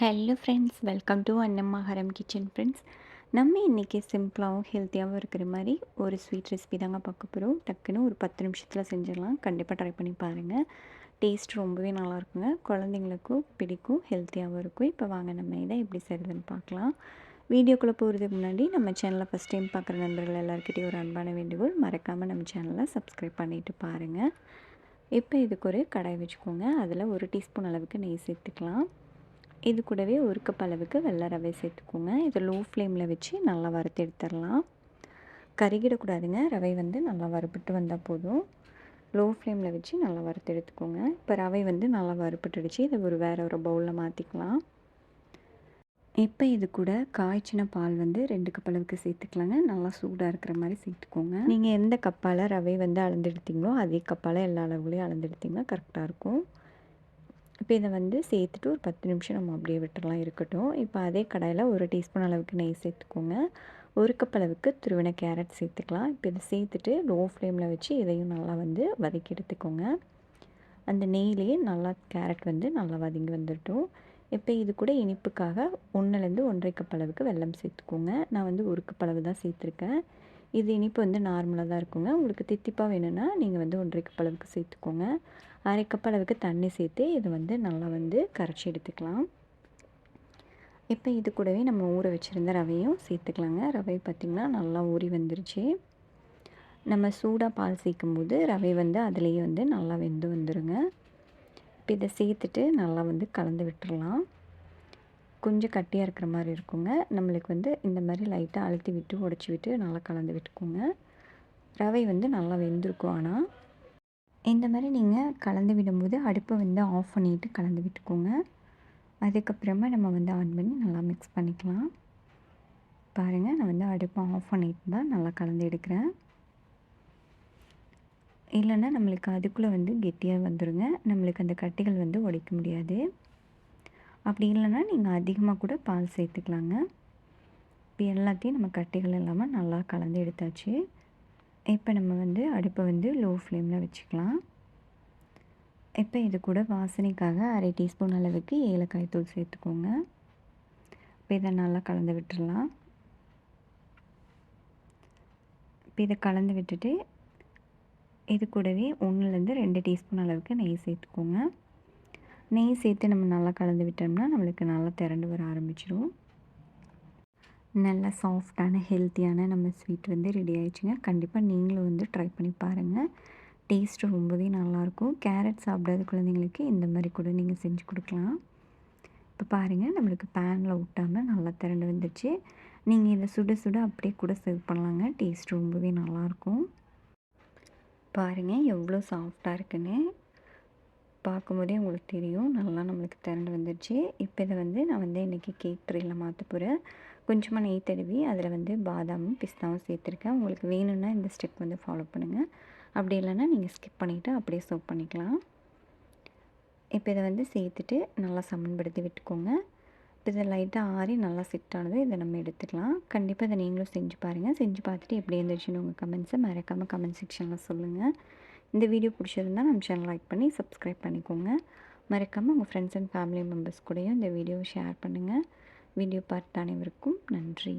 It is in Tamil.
Hello friends welcome to Annammaharam kitchen friends நம்ம இன்றைக்கி சிம்பிளாகவும் ஹெல்த்தியாகவும் இருக்கிற மாதிரி ஒரு ஸ்வீட் ரெசிபி தாங்க பார்க்க போகிறோம் டக்குன்னு ஒரு பத்து நிமிஷத்தில் செஞ்சிடலாம். கண்டிப்பாக ட்ரை பண்ணி பாருங்கள் டேஸ்ட் ரொம்பவே நல்லாயிருக்குங்க குழந்தைங்களுக்கும் பிடிக்கும் ஹெல்த்தியாகவும் இருக்கும். இப்போ வாங்க நம்ம இதை எப்படி செய்கிறதுன்னு பார்க்கலாம். வீடியோக்குள்ளே போகிறதுக்கு முன்னாடி நம்ம சேனலை ஃபஸ்ட் டைம் பார்க்குற நண்பர்கள் எல்லாருக்கிட்டையும் ஒரு அன்பான வேண்டுகோள். மறக்காமல் நம்ம சேனலை சப்ஸ்கிரைப் பண்ணிவிட்டு பாருங்கள் இப்போ இதுக்கு ஒரு கடாய் வச்சுக்கோங்க. அதில் ஒரு டீஸ்பூன் அளவுக்கு நெய் சேர்த்துக்கலாம். இது கூடவே ஒரு கப் அளவுக்கு வெள்ளை ரவை சேர்த்துக்கோங்க. இதை லோ ஃப்ளேமில் வச்சு நல்லா வறுத்து எடுத்துடலாம். கருகிடக்கூடாதுங்க. ரவை வந்து நல்லா வறுப்பட்டு வந்தால் போதும். லோ ஃப்ளேமில் வச்சு நல்லா வறுத்து எடுத்துக்கோங்க. இப்போ ரவை வந்து நல்லா வறுப்பட்டுடுச்சு இதை ஒரு வேறு ஒரு பவுலில் மாற்றிக்கலாம் இப்போ இது கூட காய்ச்சின பால் வந்து ரெண்டு கப் அளவுக்கு சேர்த்துக்கலாங்க. நல்லா சூடாக இருக்கிற மாதிரி சேர்த்துக்கோங்க. நீங்கள் எந்த கப்பால் ரவை வந்து அளந்தெடுத்தீங்களோ அதே கப்பால் எல்லா அளவுலேயும் அளந்தெடுத்தீங்கன்னா கரெக்டாக இருக்கும். இப்போ இதை வந்து சேர்த்துட்டு ஒரு பத்து நிமிஷம் நம்ம அப்படியே விட்டுடலாம் இருக்கட்டும். இப்போ அதே கடாயில் ஒரு டீஸ்பூன் அளவுக்கு நெய் சேர்த்துக்கோங்க. ஒரு கப் அளவுக்கு துருவின கேரட் சேர்த்துக்கலாம். இப்போ இதை சேர்த்துட்டு லோ ஃப்ளேமில் வச்சு இதையும் நல்லா வந்து வதக்கி எடுத்துக்கோங்க. அந்த நெய்லேயே நல்லா கேரட் வந்து நல்லா வதங்கி வந்துட்டோம் இப்போ இது கூட இனிப்புக்காக ஒன்றுலேருந்து ஒன்றரை கப் அளவுக்கு வெல்லம் சேர்த்துக்கோங்க. நான் வந்து ஒரு கப் அளவு தான் சேர்த்துருக்கேன். இது இனிப்பு வந்து நார்மலாக தான் இருக்குங்க. உங்களுக்கு தித்திப்பாக வேணும்னா நீங்கள் வந்து ஒன்றரை கப் அளவுக்கு சேர்த்துக்கோங்க. அரை கப் அளவுக்கு தண்ணி சேர்த்து இது வந்து நல்லா வந்து கரைச்சி எடுத்துக்கலாம். இப்போ இது கூடவே நம்ம ஊற வச்சுருந்த ரவையும் சேர்த்துக்கலாங்க. ரவை பார்த்திங்கன்னா நல்லா ஊறி வந்துருச்சு. நம்ம சூடாக பால் சேர்க்கும் போது ரவை வந்து அதுலேயே வந்து நல்லா வெந்து வந்துடுங்க இப்போ இதை சேர்த்துட்டு நல்லா வந்து கலந்து விட்டுடலாம் கொஞ்சம் கட்டியாக இருக்கிற மாதிரி இருக்குங்க. நம்மளுக்கு வந்து இந்த மாதிரி லைட்டாக அழுத்தி விட்டு உடச்சி விட்டு நல்லா கலந்து விட்டுக்கோங்க. ரவை வந்து நல்லா வெந்திருக்கும் ஆனால் இந்த மாதிரி நீங்கள் கலந்து விடும்போது அடுப்பை வந்து ஆஃப் பண்ணிவிட்டு கலந்து விட்டுக்கோங்க. அதுக்கப்புறமா நம்ம வந்து ஆன் பண்ணி நல்லா மிக்ஸ் பண்ணிக்கலாம். பாருங்கள் நான் வந்து அடுப்பை ஆஃப் பண்ணிட்டு தான் நல்லா கலந்து எடுக்கிறேன். இல்லைன்னா நம்மளுக்கு அதுக்குள்ளே வந்து கெட்டியாக வந்துடுங்க நம்மளுக்கு அந்த கட்டிகள் வந்து உடைக்க முடியாது. அப்படி இல்லைன்னா நீங்கள் அதிகமாக கூட பால் சேர்த்துக்கலாங்க. இப்போ எல்லாத்தையும் நம்ம கட்டிகள் இல்லாமல் நல்லா கலந்து எடுத்தாச்சு. இப்போ நம்ம வந்து அடுப்பை வந்து லோ ஃப்ளேமில் வச்சுக்கலாம். இப்போ இது கூட வாசனைக்காக அரை டீஸ்பூன் அளவுக்கு ஏலக்காய் தூள் சேர்த்துக்கோங்க. இப்போ இதை நல்லா கலந்து விட்டுடலாம் இப்போ இதை கலந்து விட்டுட்டு இது கூடவே ஒன்றுலேருந்து ரெண்டு டீஸ்பூன் அளவுக்கு நெய் சேர்த்துக்கோங்க. நெய் சேர்த்து நம்ம நல்லா கலந்து விட்டோம்னா நம்மளுக்கு நல்லா திரண்டு வர ஆரம்பிச்சிடும் நல்ல சாஃப்டான ஹெல்த்தியான நம்ம ஸ்வீட் வந்து ரெடி ஆயிடுச்சுங்க. கண்டிப்பாக நீங்களும் வந்து ட்ரை பண்ணி பாருங்கள் டேஸ்ட்டு ரொம்பவே நல்லாயிருக்கும். கேரட் சாப்பிடாத குழந்தைங்களுக்கு இந்த மாதிரி கூட நீங்கள் செஞ்சு கொடுக்கலாம். இப்போ பாருங்கள் நம்மளுக்கு பேனில் விட்டாமல் நல்லா திரண்டு வந்துடுச்சு நீங்கள் இதை சுட சுட அப்படியே கூட சர்வ் பண்ணலாங்க. டேஸ்ட் ரொம்பவே நல்லாயிருக்கும். பாருங்கள் எவ்வளோ சாஃப்டாக இருக்குன்னு. பார்க்கும்போதே உங்களுக்கு தெரியும். நல்லா நம்மளுக்கு திரண்டு வந்துடுச்சு இப்போ இதை வந்து நான் வந்து இன்றைக்கி கேக் ட்ரேயில் மாற்ற போகிறேன் கொஞ்சமாக நெய் தடவி அதில் வந்து பாதாமும் பிஸ்தாவும் சேர்த்துருக்கேன். உங்களுக்கு வேணும்னா இந்த ஸ்டெப் வந்து ஃபாலோ பண்ணுங்கள் அப்படி இல்லைன்னா நீங்கள் ஸ்கிப் பண்ணிவிட்டு அப்படியே சோப் பண்ணிக்கலாம். இப்போ இதை வந்து சேர்த்துட்டு நல்லா சமன்படுத்தி விட்டுக்கோங்க. இப்போ இதை லைட்டாக ஆறி நல்லா செட் ஆனது இதை நம்ம எடுத்துக்கலாம். கண்டிப்பாக இதை நீங்களும் செஞ்சு பாருங்கள் செஞ்சு பார்த்துட்டு எப்படி இருந்துச்சுன்னு உங்கள் கமெண்ட்ஸை மறக்காமல் கமெண்ட் செக்ஷனில் சொல்லுங்கள் இந்த வீடியோ பிடிச்சிருந்தால் நம்ம சேனல் லைக் பண்ணி சப்ஸ்கிரைப் பண்ணிக்கோங்க. மறக்காமல் உங்கள் ஃப்ரெண்ட்ஸ் அண்ட் ஃபேமிலி மெம்பர்ஸ் கூடயும் இந்த வீடியோவை ஷேர் பண்ணுங்கள் வீடியோ பார்த்த அனைவருக்கும் நன்றி.